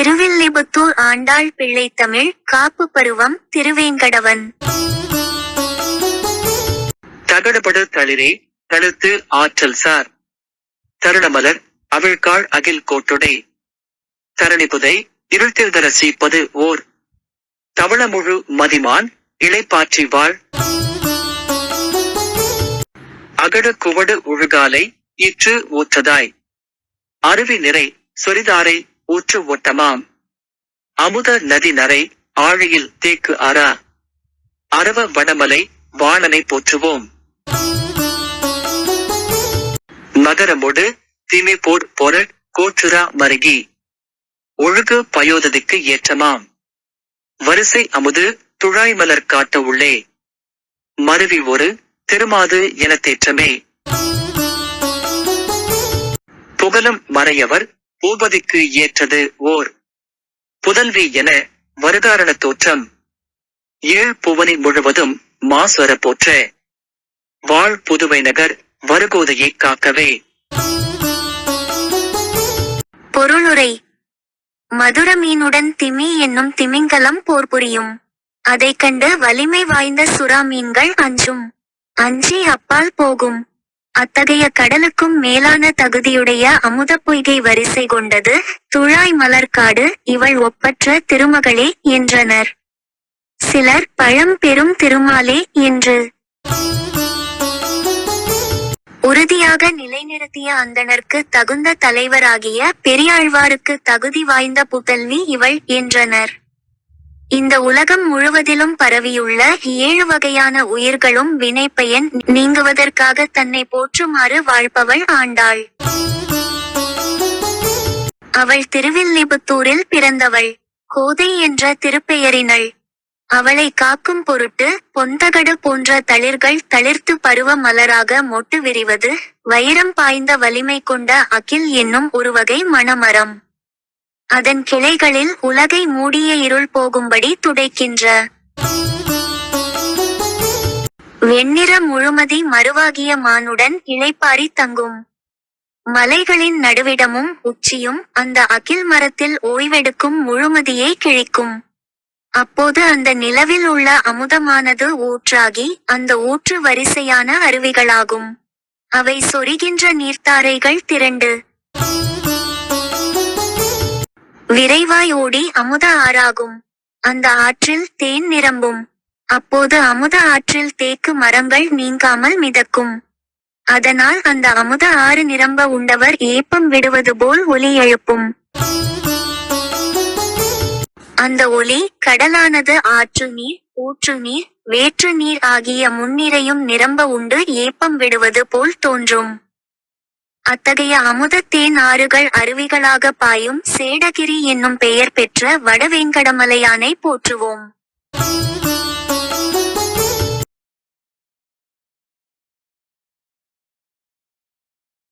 திருவில்லிபுத்தூர் ஆண்டாள் பிள்ளை தமிழ் காப்பு பருவம் திருவேங்கடவன். தகடபடு தளிரே தழுத்து ஆற்றல் சார். தருணமலர் அவிழ்காள் அகில் கோட்டுடை. தரணிபுதை இருள்திருதரசி சீப்பது ஓர். தவளமுழு மதிமான் இளைப்பாற்றி வாழ். அகடு குவடு உழுகாலை இற்று ஊற்றதாய். அருவி நிறை சொரிதாரை ஊற்று ஓட்டமாம் அமுத நதி நரை ஆழியில் தேக்கு அரா அரவ வடமலை வாணனை போற்றுவோம். நகரமொடு தீமை போர் பொருள் கோற்றுரா மருகி. ஒழுகு பயோததிக்கு ஏற்றமாம். வரிசை அமுது துழாய் மலர் காட்ட உள்ளே. மருவி ஒரு திருமாது என தேற்றமே. புகழும் மறையவர் பூபதிக்கு ஏற்றது ஓர். புதல்வி என வருதாரண தோற்றம். ஏழ் புவனி முழுவதும் மாசுவர போற்ற. வாழ் புதுவை நகர் வருகோதையை காக்கவே. பொருளுரை. மதுர மீனுடன் திமி என்னும் திமிங்கலம் போர் புரியும். அதைக் கண்டு வலிமை வாய்ந்த சுறா மீன்கள் அஞ்சும். அஞ்சி அப்பால் போகும். அத்தகைய கடலுக்கும் மேலான தகுதியுடைய அமுத பொய்கை வரிசை கொண்டது துழாய் மலர்காடு இவள் ஒப்பற்ற திருமகளே என்றனர். சிலர் பழம் பெரும் திருமாலே என்று. உறுதியாக நிலைநிறுத்திய அந்தணர்க்கு தகுந்த தலைவராகிய பெரியாழ்வாருக்கு தகுதி வாய்ந்த புதல்வி இவள் என்றனர். இந்த உலகம் முழுவதிலும் பரவியுள்ள ஏழு வகையான உயிர்களும் வினைப்பயன் நீங்குவதற்காக தன்னை போற்றுமாறு வாழ்பவள் ஆண்டாள். அவள் திருவில்லிபுத்தூரில் பிறந்தவள். கோதை என்ற திருப்பெயரினள். அவளை காக்கும் பொருட்டு பொந்தகடு போன்ற தளிர்கள் தளிர்த்து பருவ மலராக மொட்டு விரிவது வைரம் பாய்ந்த வலிமை கொண்ட அகில் என்னும் ஒரு வகை மணமரம். அதன் கிளைகளில் உலகை மூடிய இருள் போகும்படி துடைக்கின்ற. வெண்ணிற முழுமதி மறுவாகிய மானுடன் இளைப்பாரி தங்கும். மலைகளின் நடுவிடமும் உச்சியும் அந்த அகில் மரத்தில் ஓய்வெடுக்கும் முழுமதியை கிழிக்கும். அப்போது அந்த நிலவில் உள்ள அமுதமானது ஊற்றாகி அந்த ஊற்று வரிசையான அருவிகளாகும். அவை சொரிகின்ற நீர்த்தாரைகள் திரண்டு. விரைவாய் ஓடி அமுத ஆறாகும். அந்த ஆற்றில் தேன் நிரம்பும். அப்போது அமுத ஆற்றில் தேக்கு மரங்கள் நீங்காமல் மிதக்கும். அதனால் அந்த அமுத ஆறு நிரம்ப உண்டவர் ஏப்பம் விடுவது போல் ஒலி எழுப்பும். அந்த ஒலி கடலானது ஆற்று நீர் ஊற்று நீர் வேற்று நீர் ஆகிய முன்னிறையும் நிரம்ப உண்டு ஏப்பம் விடுவது போல் தோன்றும். அத்தகைய அமுதத்தேன் ஆறுகள் அருவிகளாக பாயும் சேடகிரி என்னும் பெயர் பெற்ற வடவேங்கடமலையானை போற்றுவோம்.